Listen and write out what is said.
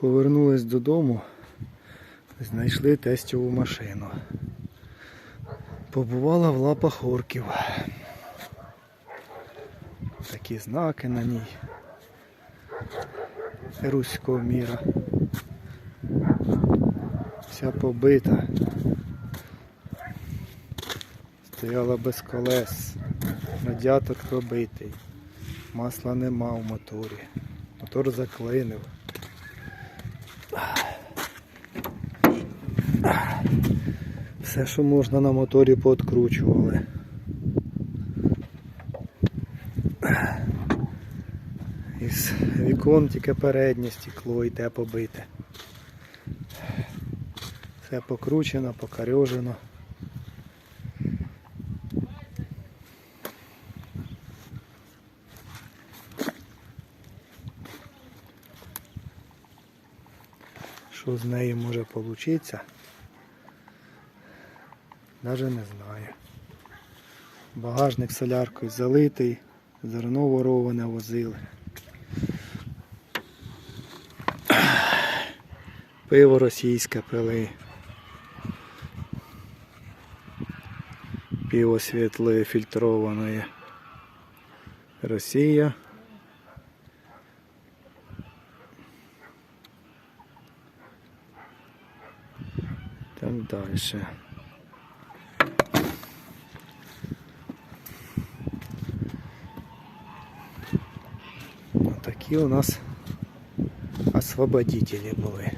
Повернулись додому, знайшли тестову машину. Побувала в лапах орків. Такі знаки на ній. Руського міра. Вся побита. Стояла без колес. Радіатор пробитий. Масла нема в моторі. Мотор заклинив. Все, що можна на моторі пооткручували. Із вікон тільки переднє стекло йде побите. Все покручено, покарьожено. Що з нею може получитися? Навіть не знаю. Багажник соляркою залитий, зерно вороване возили. Пиво російське пили. Пиво світле фільтроване. Росія. Так далі. Такі у нас освободителі були.